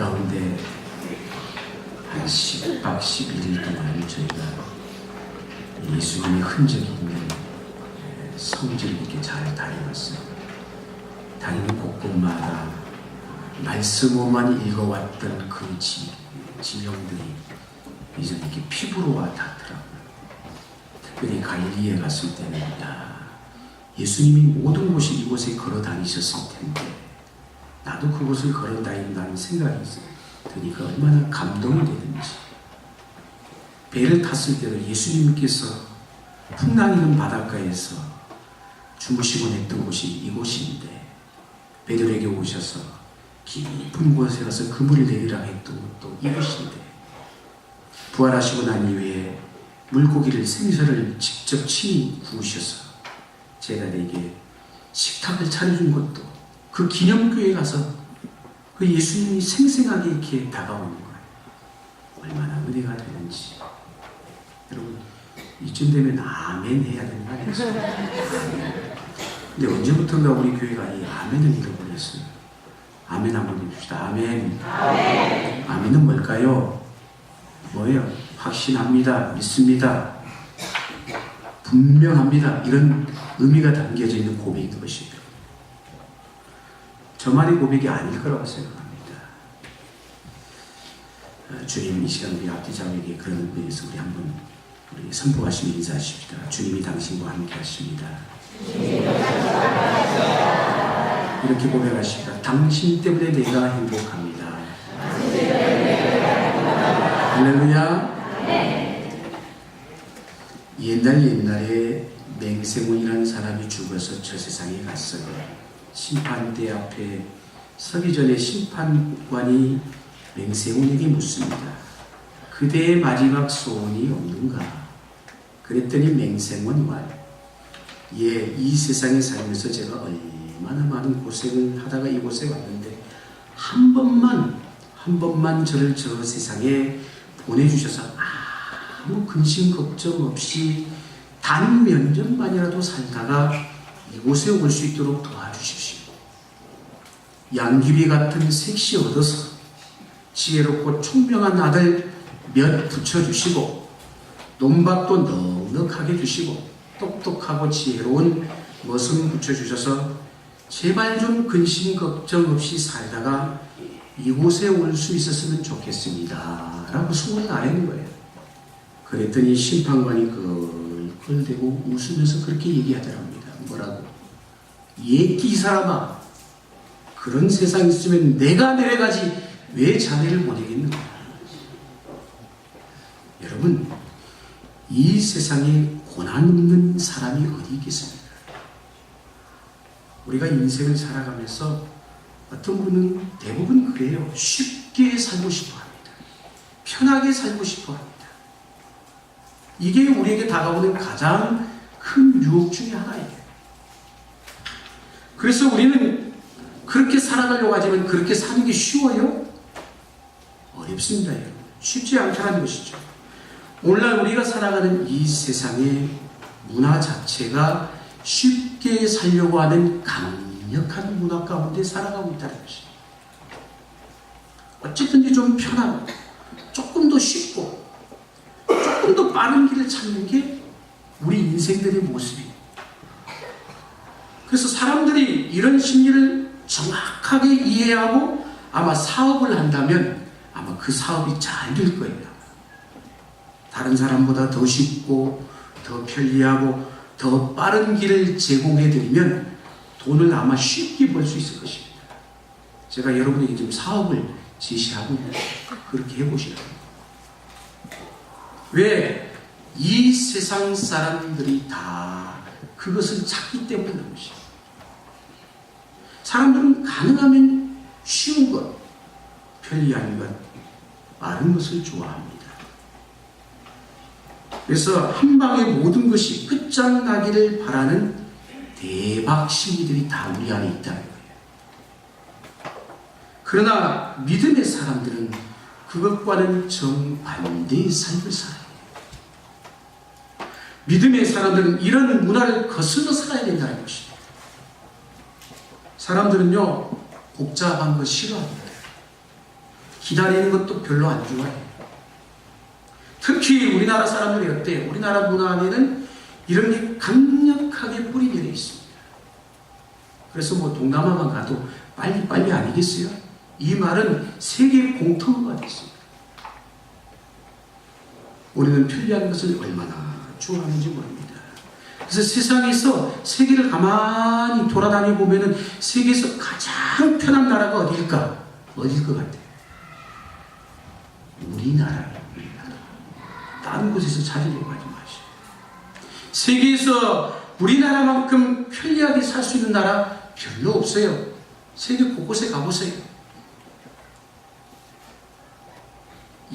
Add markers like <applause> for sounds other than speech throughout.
가운데 한 10박 11일 동안 저희가 예수님의 흔적이 있는 성지를 이렇게 잘 다녀왔어요. 다니는 곳곳마다 말씀으로만 읽어왔던 그 지, 지명들이 이제 이렇게 피부로 와닿더라고요. 특별히 갈릴리에 갔을 때는 야 예수님이 모든 곳이 이곳에 걸어 다니셨을 텐데 나도 그곳을 걸어 다닌다는 생각이 드니까 얼마나 감동이 되는지. 배를 탔을 때도 예수님께서 풍랑이는 바닷가에서 주무시곤 했던 곳이 이곳인데 베드로에게 오셔서 깊은 곳에 가서 그물을 내리라 했던 것도 이곳인데 부활하시고 난 이후에 물고기를 생선을 직접 친히 구우셔서 제자들에게 식탁을 차려준 것도 그 기념교회 가서 그 예수님이 생생하게 이렇게 다가오는 거예요. 얼마나 은혜가 되는지. 여러분, 이쯤 되면 아멘 해야 되는 거 아니겠어요? <laughs> 근데 언제부턴가 우리 교회가 이 아멘을 잃어버렸어요. 아멘 한번 해줍시다. 아멘. 아멘. 아멘은 뭘까요? 뭐예요? 확신합니다. 믿습니다. 분명합니다. 이런 의미가 담겨져 있는 고백인 것이에요. 저만의 고백이 아닐 거라고 생각합니다. 어, 주님 이 시간 우리 앞뒤자에게 그런 의미에서 우리 한번 우리 선포하시며 인사하십시다. 주님이 당신과 함께 하십니다. 이렇게 고백하십니다. 당신 때문에 내가 행복합니다. 할렐루야. 옛날 옛날에 맹세문이라는 사람이 죽어서 저 세상에 갔어요. 심판대 앞에 서기 전에 심판관이 맹세문에게 묻습니다. 그대의 마지막 소원이 없는가? 그랬더니 맹세문관, 예, 이 세상에 살면서 제가 얼마나 많은 고생을 하다가 이곳에 왔는데 한 번만, 한 번만 저를 저 세상에 보내주셔서 아무 근심 걱정 없이 단 몇 년만이라도 살다가 이곳에 올 수 있도록 도와주십시오. 양귀비 같은 색시 얻어서 지혜롭고 총명한 아들 몇 붙여주시고 논밭도 넉넉하게 주시고 똑똑하고 지혜로운 머슴 붙여주셔서 제발 좀 근심 걱정 없이 살다가 이곳에 올 수 있었으면 좋겠습니다. 라고 소원을 아는 거예요. 그랬더니 심판관이 끌끌대고 웃으면서 그렇게 얘기하더랍니다. 뭐라고? 예끼 이 사람아 그런 세상 있으면 내가 내려가지 왜 자네를 보내겠는가? 여러분 이 세상에 고난 없는 사람이 어디 있겠습니까? 우리가 인생을 살아가면서 어떤 분은 대부분 그래요. 쉽게 살고 싶어 합니다. 편하게 살고 싶어 합니다. 이게 우리에게 다가오는 가장 큰 유혹 중에 하나예요. 그래서 우리는 그렇게 살아가려고 하지만 그렇게 사는 게 쉬워요? 어렵습니다. 쉽지 않다는 것이죠. 오늘날 우리가 살아가는 이 세상의 문화 자체가 쉽게 살려고 하는 강력한 문화 가운데 살아가고 있다는 것입니다. 어쨌든지 좀 편하고 조금 더 쉽고 조금 더 빠른 길을 찾는 게 우리 인생들의 모습이에요. 그래서 사람들이 이런 심리를 정확하게 이해하고 아마 사업을 한다면 아마 그 사업이 잘 될 거예요. 다른 사람보다 더 쉽고 더 편리하고 더 빠른 길을 제공해 드리면 돈을 아마 쉽게 벌 수 있을 것입니다. 제가 여러분에게 지금 사업을 제시하고 그렇게 해보시라고. 왜? 이 세상 사람들이 다 그것을 찾기 때문에 것입니다. 사람들은 가능하면 쉬운 것, 편리한 것, 빠른 것을 좋아합니다. 그래서 한 방에 모든 것이 끝장나기를 바라는 대박 심리들이 다 우리 안에 있다는 거예요. 그러나 믿음의 사람들은 그것과는 정반대의 삶을 살아요. 믿음의 사람들은 이런 문화를 거슬러 살아야 된다는 것입니다. 사람들은요, 복잡한 거 싫어합니다. 기다리는 것도 별로 안 좋아해요. 특히 우리나라 사람들이 어때요? 우리나라 문화 안에는 이런 게 강력하게 뿌리 내려 있습니다. 그래서 뭐 동남아만 가도 빨리빨리 아니겠어요? 이 말은 세계 공통어가 됐습니다. 우리는 편리한 것을 얼마나 좋아하는지 모릅니다. 그래서 세상에서 세계를 가만히 돌아다니 보면은 세계에서 가장 편한 나라가 어디일까? 어딜 것 같아요? 우리나라예요, 우리나라. 다른 곳에서 찾으려고 하지 마시고. 세계에서 우리나라만큼 편리하게 살 수 있는 나라 별로 없어요. 세계 곳곳에 가보세요.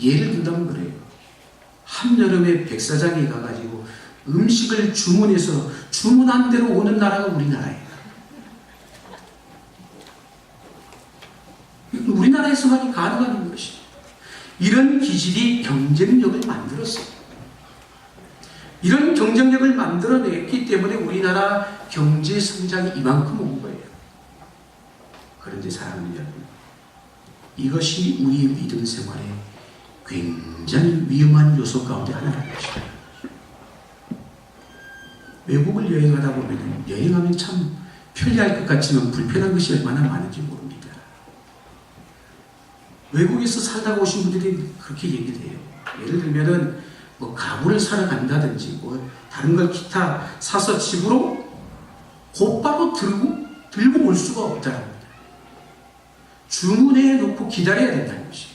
예를 든다면 그래요. 한여름에 백사장에 가가지고 음식을 주문해서 주문한 대로 오는 나라가 우리나라예요. 우리나라에서만이 가능한 것이 이런 기질이 경쟁력을 만들었어요. 이런 경쟁력을 만들어냈기 때문에 우리나라 경제 성장이 이만큼 온 거예요. 그런데 사랑하는 여러분, 이것이 우리의 믿음 생활에 굉장히 위험한 요소 가운데 하나라는 것입니다. 외국을 여행하다 보면 여행하면 참 편리할 것 같지만 불편한 것이 얼마나 많은지 모릅니다. 외국에서 살다가 오신 분들이 그렇게 얘기를 해요. 예를 들면은 뭐 가구를 사러 간다든지 뭐 다른 걸 기타 사서 집으로 곧바로 들고 들고 올 수가 없다는 겁니다. 주문해 놓고 기다려야 된다는 것이.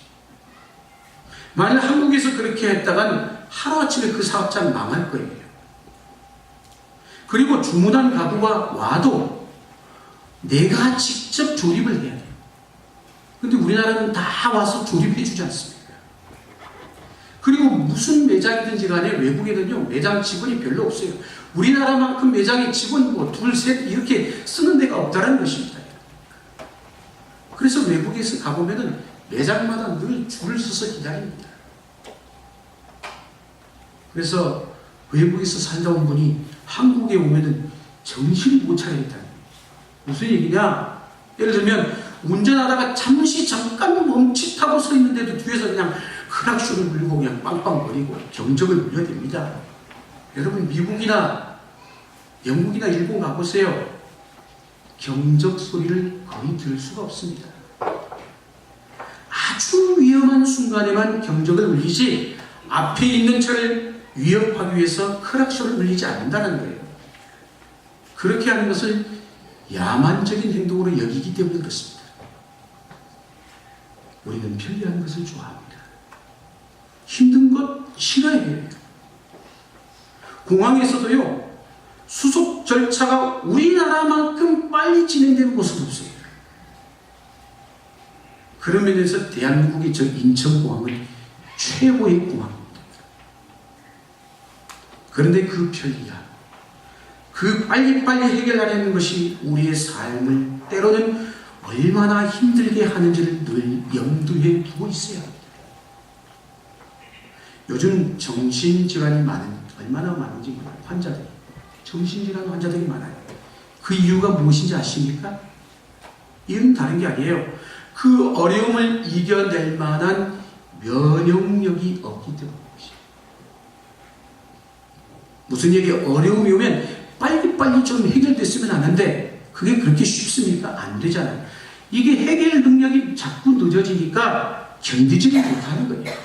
만약 한국에서 그렇게 했다간 하루아침에 그 사업자는 망할 거예요. 그리고 주문한 가구가 와도 내가 직접 조립을 해야 돼요. 근데 우리나라는 다 와서 조립해 주지 않습니까? 그리고 무슨 매장이든지 간에 외국에는요, 매장 직원이 별로 없어요. 우리나라만큼 매장에 직원 뭐 둘, 셋 이렇게 쓰는 데가 없다는 것입니다. 그래서 외국에서 가보면은 매장마다 늘 줄을 서서 기다립니다. 그래서 외국에서 살다 온 분이 한국에 오면은 정신을 못 차리겠다. 무슨 얘기냐? 예를 들면 운전하다가 잠시 잠깐 멈칫하고 서 있는데도 뒤에서 그냥 크락쇼를 물고 그냥 빵빵거리고 경적을 물려댑니다. 여러분 미국이나 영국이나 일본 가보세요. 경적 소리를 거의 들을 수가 없습니다. 아주 위험한 순간에만 경적을 울리지 앞에 있는 차를 위협하기 위해서 크락쇼를 울리지 않는다는 거예요. 그렇게 하는 것을 야만적인 행동으로 여기기 때문에 그렇습니다. 우리는 편리한 것을 좋아합니다. 힘든 것 싫어해요. 공항에서도요, 수속 절차가 우리나라만큼 빨리 진행되는 곳은 없어요. 그런 면에서 대한민국의 저 인천공항은 최고의 공항입니다. 그런데 그 편리함, 그 빨리빨리 해결하려는 것이 우리의 삶을 때로는 얼마나 힘들게 하는지를 늘 염두에 두고 있어야 합니다. 요즘 정신질환이 많은, 얼마나 많은지. 환자들이. 정신질환 환자들이 많아요. 그 이유가 무엇인지 아십니까? 이유는 다른 게 아니에요. 그 어려움을 이겨낼 만한 면역력이 없기 때문입니다. 무슨 얘기 어려움이 오면 빨리빨리 좀 해결됐으면 하는데 그게 그렇게 쉽습니까? 안 되잖아요. 이게 해결 능력이 자꾸 늦어지니까 견디지 못하는 거예요.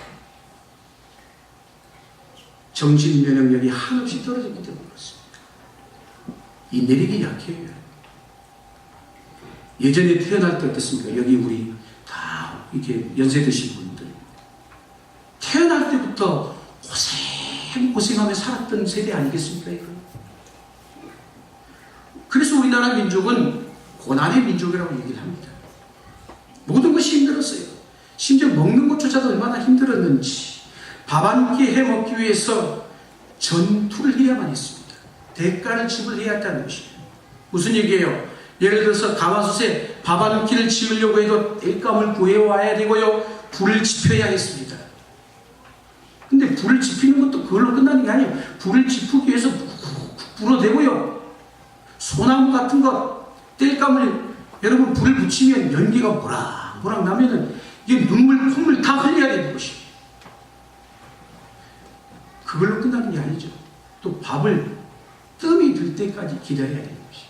정신 면역력이 한없이 떨어지기 때문에 그렇습니다. 이 내력이 약해요. 예전에 태어날 때 어땠습니까? 여기 우리 다 이렇게 연세 드신 분들. 태어날 때부터 고생, 고생하며 살았던 세대 아니겠습니까? 그래서 우리나라 민족은 고난의 민족이라고 얘기를 합니다. 모든 것이 힘들었어요. 심지어 먹는 것조차도 얼마나 힘들었는지 밥 한 끼 해 먹기 위해서 전투를 해야만 했습니다. 대가를 지불해야 했다는 것이에요. 무슨 얘기예요? 예를 들어서 가마솥에 밥 한 끼를 지으려고 해도 땔감을 구해와야 되고요. 불을 지펴야 했습니다. 근데 불을 지피는 것도 그걸로 끝나는 게 아니에요. 불을 지피기 위해서 불어대고요. 소나무 같은 것, 땔감을 여러분 불을 붙이면 연기가 모락모락 나면은 이게 눈물, 콧물 다 흘려야 되는 것이. 그걸로 끝나는 게 아니죠. 또 밥을 뜸이 들 때까지 기다려야 되는 것이.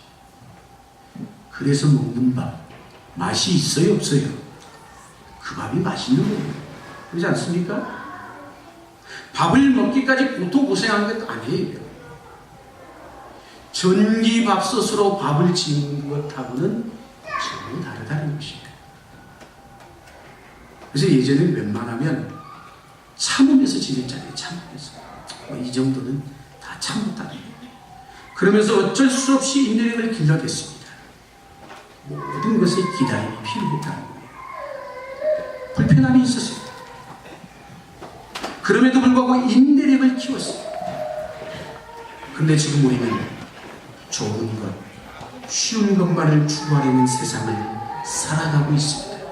그래서 먹는 밥, 맛이 있어요, 없어요? 그 밥이 맛있는 거예요. 그렇지 않습니까? 밥을 먹기까지 고통 고생하는 것 아니에요. 전기밥솥으로 밥을 짓는 것하고는 전혀 다르다는 것입니다. 그래서 예전에 웬만하면 참으면서 지냈잖아요. 참으면서. 뭐 이 정도는 다 참았다는 거예요. 그러면서 어쩔 수 없이 인내력을 길러냈습니다. 모든 것에 기다림이 필요했다는 거예요. 불편함이 있었어요. 그럼에도 불구하고 인내력을 키웠어요. 근데 지금 우리는 좋은 것, 쉬운 것만을 추구하려는 세상을 살아가고 있습니다.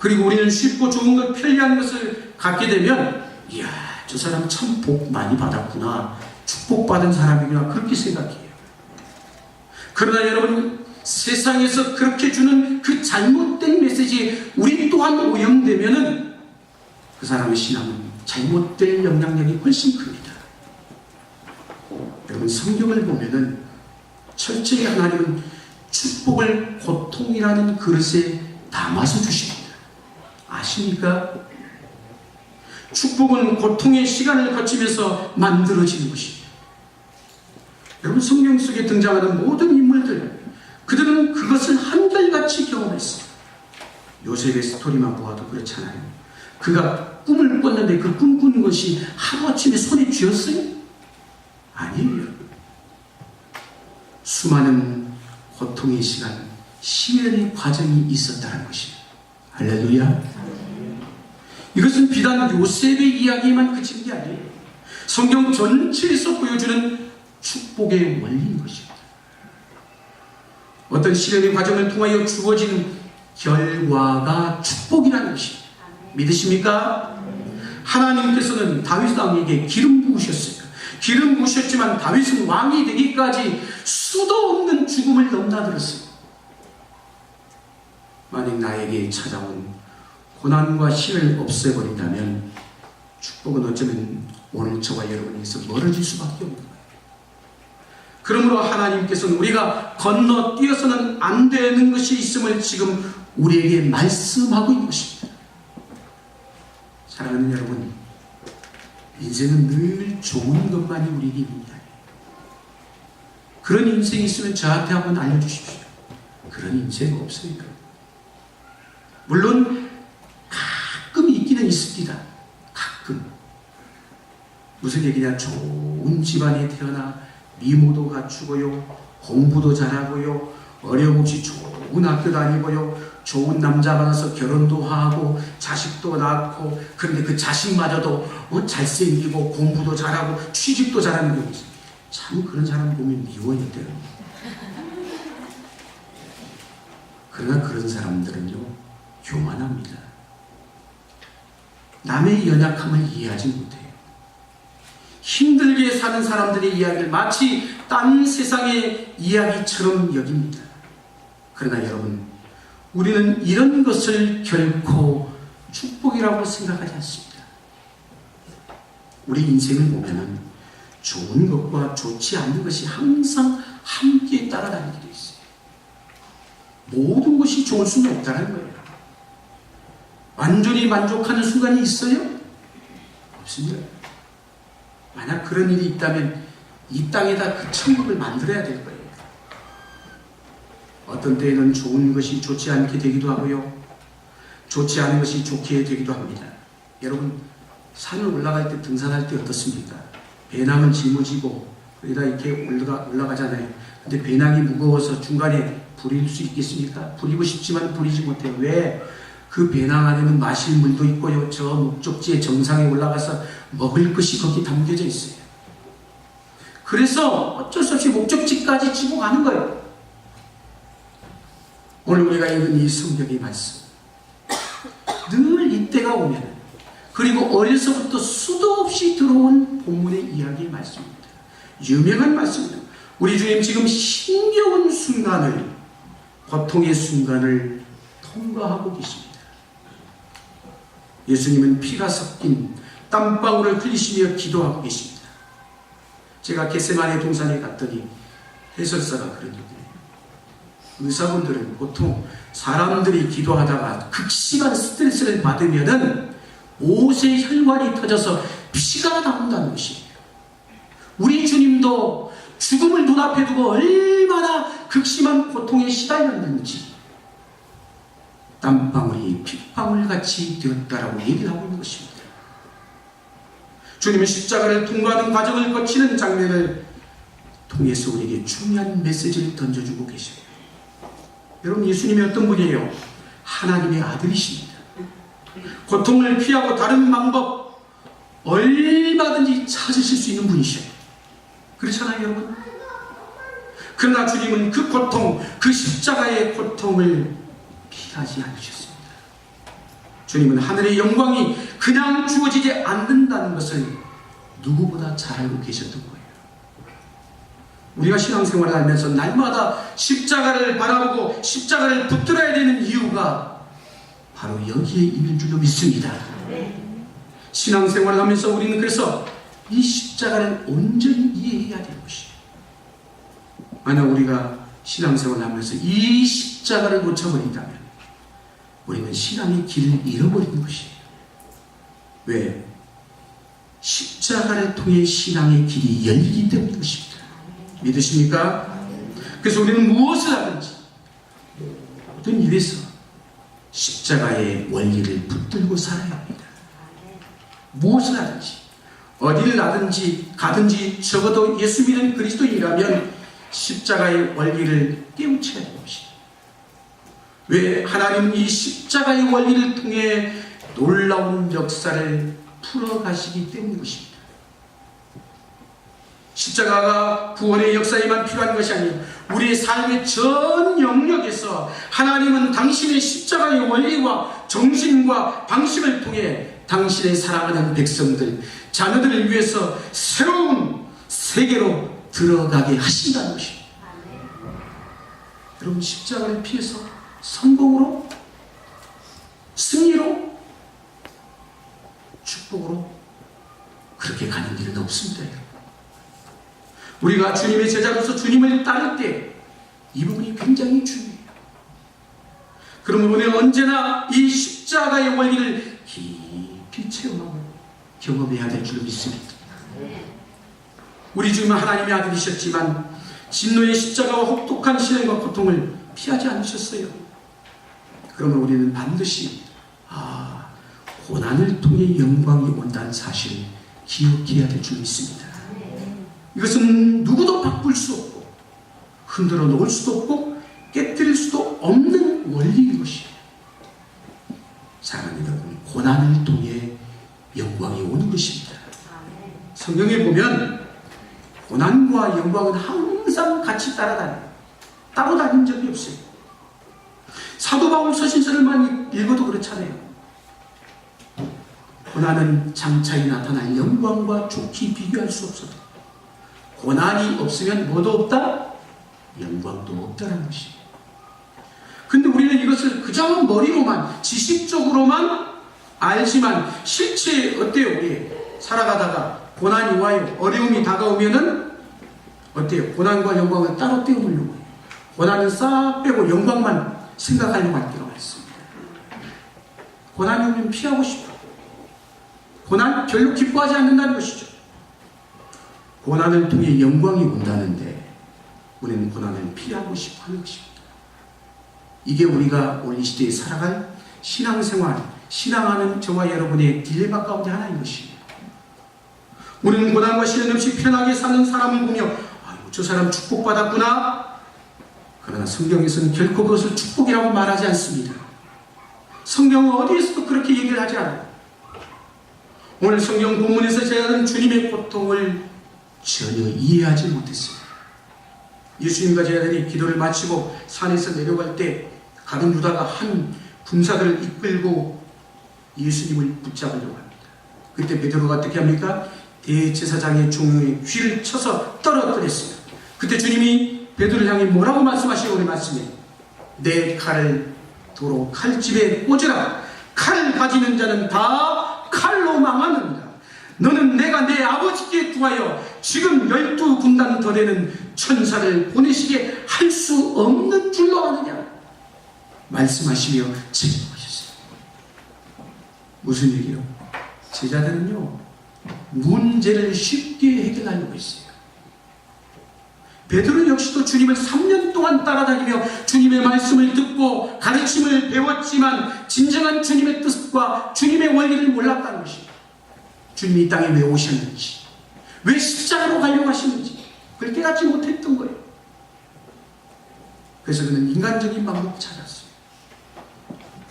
그리고 우리는 쉽고 좋은 것, 편리한 것을 갖게 되면, 이야, 저 사람 참 복 많이 받았구나. 축복받은 사람이구나. 그렇게 생각해요. 그러나 여러분, 세상에서 그렇게 주는 그 잘못된 메시지에 우리 또한 오염되면은 그 사람의 신앙은 잘못될 영향력이 훨씬 큽니다. 여러분 성경을 보면은 철저히 하나님은 축복을 고통이라는 그릇에 담아서 주십니다. 아십니까? 축복은 고통의 시간을 거치면서 만들어지는 것입니다. 여러분 성경 속에 등장하는 모든 인물들 그들은 그것을 한결같이 경험했어요. 요셉의 스토리만 보아도 그렇잖아요. 그가 꿈을 꿨는데 그 꿈꾸는 것이 하루아침에 손에 쥐었어요? 아니에요. 수많은 고통의 시간, 시련의 과정이 있었다는 것입니다. 할렐루야. 이것은 비단 요셉의 이야기만 그친 게 아니에요. 성경 전체에서 보여주는 축복의 원리인 것입니다. 어떤 시련의 과정을 통하여 주어지는 결과가 축복이라는 것입니다. 믿으십니까? 하나님께서는 다윗 왕에게 기름 부으셨어요. 기름 부으셨지만 다윗은 왕이 되기까지 수도 없는 죽음을 넘나들었어요. 만약 나에게 찾아온 고난과 시를 없애버린다면 축복은 어쩌면 오늘 저와 여러분에게서 멀어질 수밖에 없는 거예요. 그러므로 하나님께서는 우리가 건너뛰어서는 안 되는 것이 있음을 지금 우리에게 말씀하고 있는 것입니다. 사랑하는 여러분, 인생은 늘 좋은 것만이 우리에게 아니에요. 그런 인생이 있으면 저한테 한번 알려주십시오. 그런 인생 없어요. 물론 가끔 있기는 있습니다. 가끔. 무슨 얘기냐? 좋은 집안에 태어나 미모도 갖추고요, 공부도 잘하고요, 어려움 없이 좋은 학교 다니고요, 좋은 남자 만나서 결혼도 하고 자식도 낳고 그런데 그 자식마저도 어, 잘생기고 공부도 잘하고 취직도 잘하는 경우. 참 그런 사람 보면 미워야 돼요. 그러나 그런 사람들은요 교만합니다. 남의 연약함을 이해하지 못해요. 힘들게 사는 사람들의 이야기를 마치 딴 세상의 이야기처럼 여깁니다. 그러나 여러분, 우리는 이런 것을 결코 축복이라고 생각하지 않습니다. 우리 인생을 보면은 좋은 것과 좋지 않은 것이 항상 함께 따라다니게 돼 있어요. 모든 것이 좋을 수는 없다는 거예요. 완전히 만족하는 순간이 있어요? 없습니다. 만약 그런 일이 있다면 이 땅에다 그 천국을 만들어야 될 거예요. 어떤 때에는 좋은 것이 좋지 않게 되기도 하고요. 좋지 않은 것이 좋게 되기도 합니다. 여러분, 산을 올라갈 때 등산할 때 어떻습니까? 배낭을 짊어지고 거기다 이렇게 올라가, 올라가잖아요. 근데 배낭이 무거워서 중간에 부릴 수 있겠습니까? 부리고 싶지만 부리지 못해요. 왜? 그 배낭 안에는 마실 물도 있고요. 저 목적지의 정상에 올라가서 먹을 것이 거기 담겨져 있어요. 그래서 어쩔 수 없이 목적지까지 지고 가는 거예요. 오늘 우리가 읽은 이 성경의 말씀. 늘 이때가 오면, 그리고 어려서부터 수도 없이 들어온 본문의 이야기의 말씀입니다. 유명한 말씀입니다. 우리 주님 지금 힘겨운 순간을, 고통의 순간을 통과하고 계십니다. 예수님은 피가 섞인 땀방울을 흘리시며 기도하고 계십니다. 제가 겟세마네 동산에 갔더니 해설사가 그런 얘기를. 의사분들은 보통 사람들이 기도하다가 극심한 스트레스를 받으면은 옷에 혈관이 터져서 피가 나온다는 것이에요. 우리 주님도 죽음을 눈앞에 두고 얼마나 극심한 고통에 시달렸는지 땀방울이 핏방울같이 되었다라고 얘기를 하고 있는 것입니다. 주님은 십자가를 통과하는 과정을 거치는 장면을 통해서 우리에게 중요한 메시지를 던져주고 계십니다. 여러분 예수님이 어떤 분이에요? 하나님의 아들이십니다. 고통을 피하고 다른 방법 얼마든지 찾으실 수 있는 분이셔요. 그렇잖아요, 여러분? 그러나 주님은 그 고통, 그 십자가의 고통을 피하지 않으셨습니다. 주님은 하늘의 영광이 그냥 주어지지 않는다는 것을 누구보다 잘 알고 계셨던 거예요. 우리가 신앙생활을 하면서 날마다 십자가를 바라보고 십자가를 붙들어야 되는 이유가 바로 여기에 있는 줄로 믿습니다. 신앙생활을 하면서 우리는 그래서 이 십자가를 온전히 이해해야 되는 것이에요. 만약 우리가 신앙생활을 하면서 이 십자가를 놓쳐버린다면 우리는 신앙의 길을 잃어버리는 것이에요. 왜? 십자가를 통해 신앙의 길이 열리기 때문인 것입니다. 믿으십니까? 그래서 우리는 무엇을 하든지 모든 일에서 십자가의 원리를 붙들고 살아야 합니다. 무엇을 하든지 어디를 나든지 가든지 적어도 예수 믿는 그리스도인이라면 십자가의 원리를 깨우쳐야 것입니다. 왜 하나님은 이 십자가의 원리를 통해 놀라운 역사를 풀어가시기 때문인 것입니다. 십자가가 구원의 역사에만 필요한 것이 아니라 우리의 삶의 전 영역에서 하나님은 당신의 십자가의 원리와 정신과 방식을 통해 당신의 사랑하는 백성들, 자녀들을 위해서 새로운 세계로 들어가게 하신다는 것입니다. 여러분 십자가를 피해서 성공으로 승리로 축복으로 그렇게 가는 일은 없습니다. 우리가 주님의 제자로서 주님을 따를 때 이 부분이 굉장히 중요해요. 그러면 우리는 언제나 이 십자가의 원리를 깊이 체험하고 경험해야 될 줄 믿습니다. 우리 주님은 하나님의 아들이셨지만 진노의 십자가와 혹독한 시련과 고통을 피하지 않으셨어요. 그러면 우리는 반드시 아 고난을 통해 영광이 온다는 사실을 기억해야 될 줄 믿습니다. 이것은 누구도 바꿀 수 없고 흔들어 놓을 수도 없고 깨뜨릴 수도 없는 원리인 것이에요. 사랑하는 여러분, 고난을 통해 영광이 오는 것입니다. 성경에 보면 고난과 영광은 항상 같이 따라다녀요. 따로 다닌 적이 없어요. 사도 바울 서신서를만 읽어도 그렇잖아요. 고난은 장차에 나타날 영광과 좋게 비교할 수 없어도 고난이 없으면 뭐도 없다? 영광도 없다는 것이에요. 근데 우리는 이것을 그저 머리로만 지식적으로만 알지만 실제 어때요? 우리 살아가다가 고난이 와요. 어려움이 다가오면은 어때요? 고난과 영광을 따로 떼어놓으려고 해요. 고난은 싹 빼고 영광만 생각하려고 할 때가 많습니다. 고난이 오면 피하고 싶어. 고난 별로 기뻐하지 않는다는 것이죠. 고난을 통해 영광이 온다는데 우리는 고난을 피하고 싶어 하는 것입니다. 이게 우리가 오늘 이 시대에 살아갈 신앙생활, 신앙하는 저와 여러분의 딜레마 가운데 하나인 것입니다. 우리는 고난과 시련 없이 편하게 사는 사람을 보며 아이고 저 사람 축복받았구나. 그러나 성경에서는 결코 그것을 축복이라고 말하지 않습니다. 성경은 어디에서도 그렇게 얘기를 하지 않아요. 오늘 성경 본문에서 제가 주님의 고통을 전혀 이해하지 못했습니다. 예수님과 제자들이 기도를 마치고 산에서 내려갈 때 가던 유다가 한 군사들을 이끌고 예수님을 붙잡으려고 합니다. 그때 베드로가 어떻게 합니까? 대제사장의 종의 귀를 쳐서 떨어뜨렸습니다. 그때 주님이 베드로를 향해 뭐라고 말씀하시고 우리 말씀에 내 칼을 도로 칼집에 꽂으라 칼을 가지는 자는 다 칼로 망하느니라. 너는 내가 내 아버지께 구하여 지금 열두 군단 더 되는 천사를 보내시게 할 수 없는 줄로 아느냐? 말씀하시며 책임하셨어요. 무슨 얘기요? 제자들은요, 문제를 쉽게 해결하려고 했어요. 베드로 역시도 주님을 3년 동안 따라다니며 주님의 말씀을 듣고 가르침을 배웠지만 진정한 주님의 뜻과 주님의 원리를 몰랐다는 것입니다. 주님이 이 땅에 왜 오셨는지, 왜 십자가로 가려고 하시는지, 그걸 깨닫지 못했던 거예요. 그래서 그는 인간적인 방법을 찾았어요.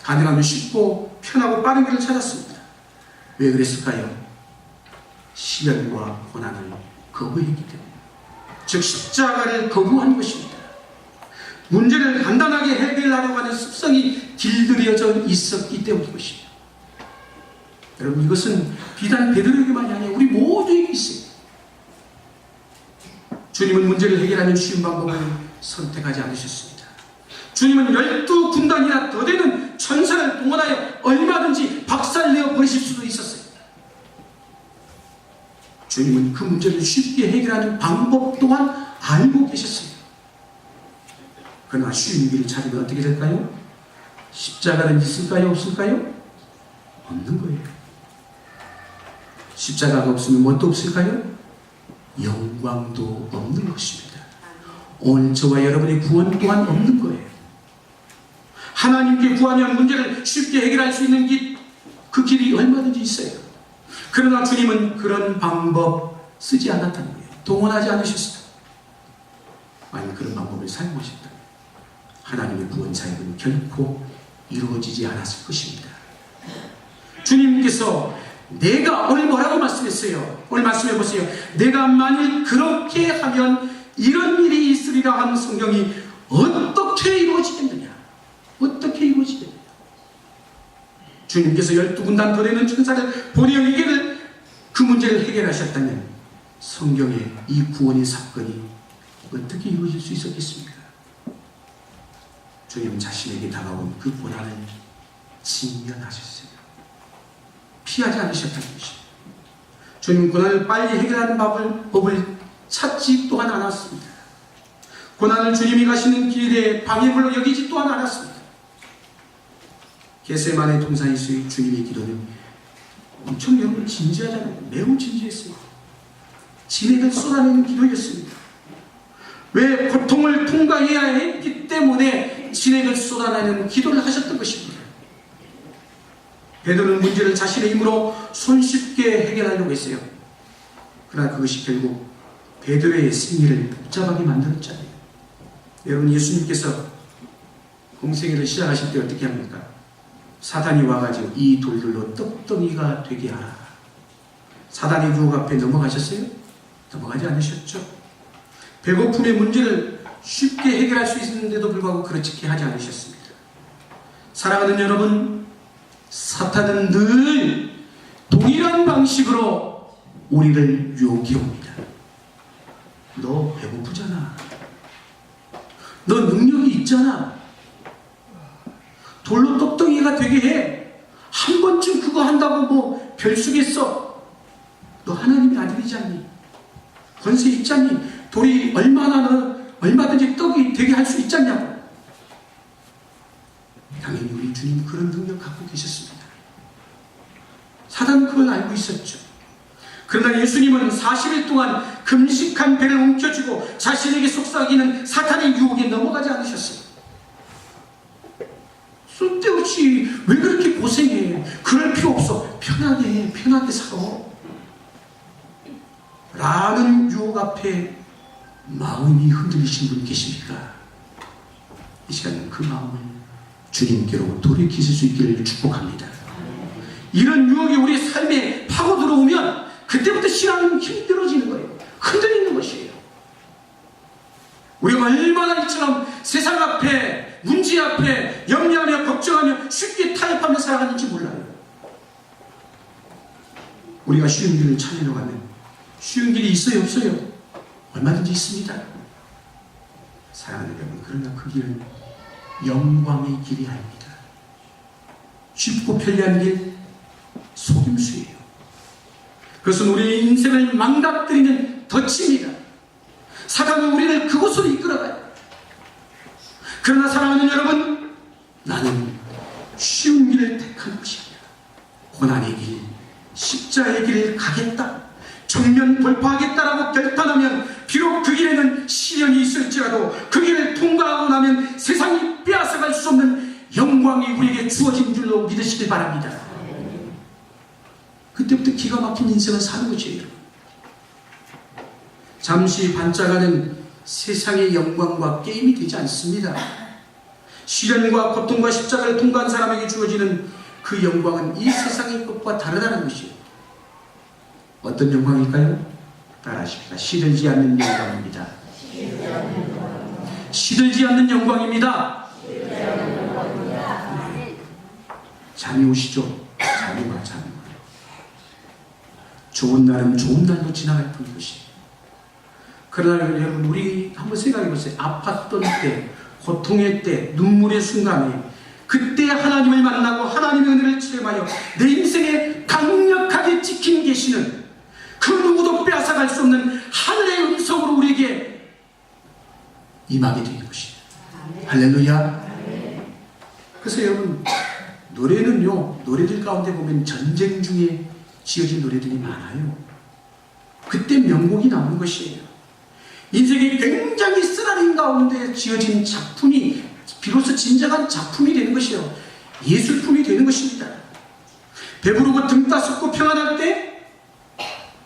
가능하면 쉽고 편하고 빠른 길을 찾았습니다. 왜 그랬을까요? 시련과 고난을 거부했기 때문에. 즉 십자가를 거부한 것입니다. 문제를 간단하게 해결하려고 하는 습성이 길들여져 있었기 때문인 것입니다. 여러분 이것은 비단 베드로에게만이 아니라 우리 모두에게 있어요. 주님은 문제를 해결하는 쉬운 방법을 선택하지 않으셨습니다. 주님은 열두 군단이나 더 되는 천사를 동원하여 얼마든지 박살내어 버리실 수도 있었어요. 주님은 그 문제를 쉽게 해결하는 방법 또한 알고 계셨어요. 그러나 쉬운 길을 찾으면 어떻게 될까요? 십자가는 있을까요? 없을까요? 없는 거예요. 십자가가 없으면 무엇도 없을까요? 영광도 없는 것입니다. 오늘 저와 여러분의 구원 또한 없는 거예요. 하나님께 구하면 문제를 쉽게 해결할 수 있는 길, 그 길이 얼마든지 있어요. 그러나 주님은 그런 방법 쓰지 않았다는 거예요. 동원하지 않으셨어요. 아니 그런 방법을 사용하셨다. 하나님의 구원 사역은 결코 이루어지지 않았을 것입니다. 주님께서 내가 오늘 뭐라고 말씀했어요? 오늘 말씀해 보세요. 내가 만일 그렇게 하면 이런 일이 있으리라 하는 성경이 어떻게 이루어지겠느냐? 어떻게 이루어지겠느냐? 주님께서 열두 군단 더 되는 천사를 보내어 이게를 그 문제를 해결하셨다면 성경의 이 구원의 사건이 어떻게 이루어질 수 있었겠습니까? 주님 자신에게 다가온 그 고난을 직면하셨어요. 피하지 않으셨다는 것입니다. 주님 고난을 빨리 해결하는 법을, 법을 찾지 또한 않았습니다. 고난을 주님이 가시는 길에 방해물로 여기지 또한 않았습니다. 게세만의 동산에서의 주님의 기도는 엄청 여러분 진지하잖아요. 매우 진지했어요. 진액을 쏟아내는 기도였습니다. 왜 고통을 통과해야 했기 때문에 진액을 쏟아내는 기도를 하셨던 것입니다. 베드로는 문제를 자신의 힘으로 손쉽게 해결하려고 했어요. 그러나 그것이 결국 베드로의 승리를 복잡하게 만들었잖아요. 여러분 예수님께서 공생애를 시작하실 때 어떻게 합니까? 사단이 와가지고 이 돌들로 떡덩이가 되게 하라. 사단의 유혹 앞에 넘어가셨어요? 넘어가지 않으셨죠? 배고픔의 문제를 쉽게 해결할 수 있는데도 불구하고 그렇게 하지 않으셨습니다. 사랑하는 여러분, 사탄은 늘 동일한 방식으로 우리를 유혹해 옵니다. 너 배고프잖아. 너 능력이 있잖아. 돌로 떡덩이가 되게 해. 한 번쯤 그거 한다고 뭐 별수겠어. 너 하나님의 아들이지 않니? 권세 있지 않니? 돌이 얼마나 너 얼마든지 떡이 되게 할 수 있지 않냐고. 당연히 우리 주님 그런 능력 갖고 계셨습니다. 사단은 그걸 알고 있었죠. 그러나 예수님은 40일 동안 금식한 배를 움켜쥐고 자신에게 속삭이는 사탄의 유혹에 넘어가지 않으셨어요. 쓸데없이 왜 그렇게 고생해? 그럴 필요 없어. 편하게 해. 편하게 살아. 라는 유혹 앞에 마음이 흔들리신 분 계십니까? 이 시간은 그 마음을 주님께로 돌이키실 수 있기를 축복합니다. 이런 유혹이 우리 삶에 파고 들어오면 그때부터 신앙은 힘들어지는 거예요. 흔들리는 것이에요. 우리가 얼마나 이처럼 세상 앞에 문제 앞에 염려하며 걱정하며 쉽게 타협하며 살아가는지 몰라요. 우리가 쉬운 길을 찾으러 가면 쉬운 길이 있어요 없어요? 얼마든지 있습니다. 사랑하는 여러분 그러나 그 길은 영광의 길이 아닙니다. 쉽고 편리한 길 속임수예요. 그것은 우리의 인생을 망가뜨리는 덫입니다. 사단은 우리를 그곳으로 이끌어가요. 그러나 사랑하는 여러분, 나는 쉬운 길을 택한 것이 아니라 고난의 길, 십자의 길을 가겠다. 정면 돌파하겠다라고 결단하면 비록 그 길에는 시련이 있을지라도 그 길을 통과하고 나면 세상이 빼앗아갈 수 없는 영광이 우리에게 주어진 줄로 믿으시길 바랍니다. 그때부터 기가 막힌 인생을 사는 것이에요. 잠시 반짝하는 세상의 영광과 게임이 되지 않습니다. 시련과 고통과 십자가를 통과한 사람에게 주어지는 그 영광은 이 세상의 것과 다르다는 것이에요. 어떤 영광일까요? 따라하십시다. 시들지 않는 영광입니다. 시들지 않는 영광입니다. 잠이 오시죠? 잠이 와, 잠이 와. 좋은 날은 좋은 날로 지나갈 뿐인 것이에요. 그러나 여러분, 우리 한번 생각해 보세요. 아팠던 때, 고통의 때, 눈물의 순간에 그때 하나님을 만나고 하나님의 은혜를 체험하여 내 인생에 강력하게 지킨 계시는 그 누구도 빼앗아갈 수 없는 하늘의 음성으로 우리에게 임하게 되는 것이에요. 할렐루야. 그래서 여러분 노래는요 노래들 가운데 보면 전쟁 중에 지어진 노래들이 많아요. 그때 명곡이 나오는 것이에요. 인생이 굉장히 쓰라린 가운데 지어진 작품이 비로소 진정한 작품이 되는 것이요. 예술품이 되는 것입니다. 배부르고 등 따숩고 평안할 때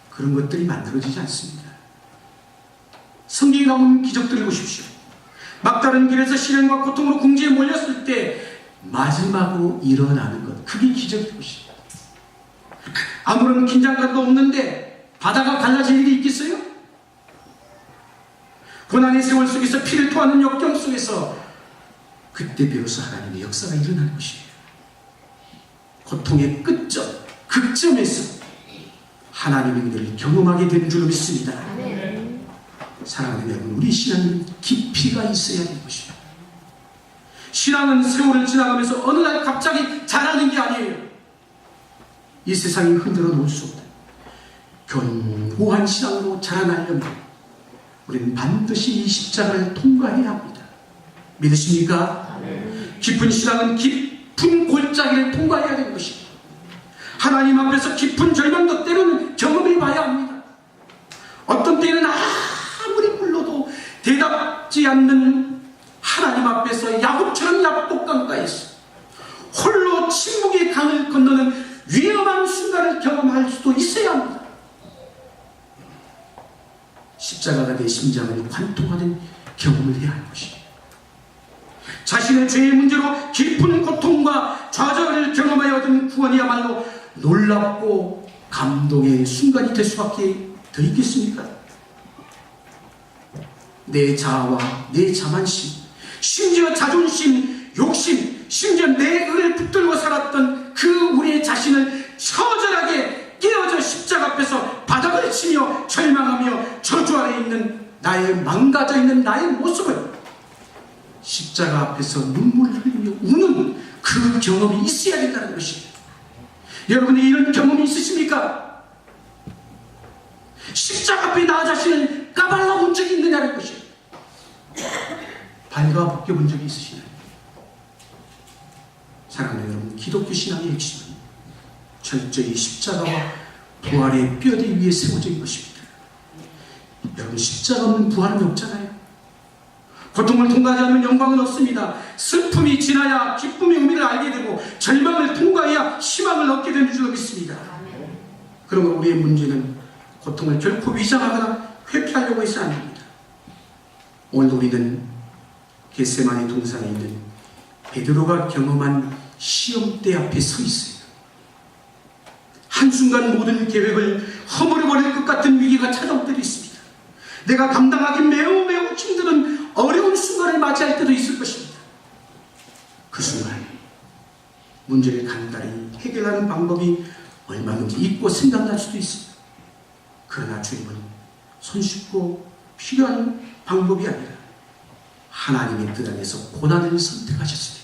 그런 것들이 만들어지지 않습니다. 성경에 나오는 기적들을 보십시오. 막다른 길에서 시련과 고통으로 궁지에 몰렸을 때 마지막으로 일어나는 것. 그게 기적인 것입니다. 아무런 긴장감도 없는데 바다가 갈라질 일이 있겠어요? 고난의 세월 속에서 피를 토하는 역경 속에서 그때 비로소 하나님의 역사가 일어나는 것이에요. 고통의 끝점, 극점에서 하나님의 은혜를 경험하게 줄로 믿습니다. 사랑하는 여러분, 우리 신앙은 깊이가 있어야 하는 것이에요. 신앙은 세월을 지나가면서 어느 날 갑자기 자라는 게 아니에요. 이 세상이 흔들어 놓을 수 없다. 견고한 신앙으로 자라나려면 우리는 반드시 이 십자가를 통과해야 합니다. 믿으십니까? 깊은 신앙은 깊은 골짜기를 통과해야 되는 것입니다. 하나님 앞에서 깊은 절망도 때로는 경험해 봐야 합니다. 어떤 때는 대답지 않는 하나님 앞에서 야곱처럼 야복강가에서 홀로 침묵의 강을 건너는 위험한 순간을 경험할 수도 있어야 합니다. 십자가가 내 심장을 관통하는 경험을 해야 할 것입니다. 자신의 죄의 문제로 깊은 고통과 좌절을 경험하여 얻은 구원이야말로 놀랍고 감동의 순간이 될 수밖에 더 있겠습니까? 내 자아와 내 자만심, 심지어 자존심, 욕심, 심지어 내 의를 붙들고 살았던 그 우리의 자신을 처절하게 깨어져 십자가 앞에서 바닥을 치며 절망하며 저주 아래 있는 나의 망가져 있는 나의 모습을 십자가 앞에서 눈물을 흘리며 우는 그 경험이 있어야 된다는 것입니다. 여러분이 이런 경험이 있으십니까? 십자가 앞에 나 자신을 까발라 본 적이 있느냐는 것이에요. 발가 벗겨 본 적이 있으시나요? 사랑하는 여러분, 기독교 신앙의 핵심은 철저히 십자가와 부활의 뼈대 위에 있는 것입니다. 여러분, 십자가 없는 부활은 없잖아요. 고통을 통과하지 않으면 영광은 없습니다. 슬픔이 지나야 기쁨의 의미를 알게 되고 절망을 통과해야 희망을 얻게 되는 줄로 믿습니다. 그러면 우리의 문제는 고통을 결코 위장하거나 회피하려고 해서 안 됩니다. 오늘 우리는 겟세마니 동산에 있는 베드로가 경험한 시험대 앞에 서 있어요. 한순간 모든 계획을 허물어버릴 것 같은 위기가 찾아올 때도 있습니다. 내가 감당하기 매우 매우 힘든 어려운 순간을 맞이할 때도 있을 것입니다. 그 순간 문제를 간단히 해결하는 방법이 얼마든지 있고 생각날 수도 있습니다. 그러나 주님은 손쉽고 필요한 방법이 아니라 하나님의 뜻 안에서 고난을 선택하셨습니다.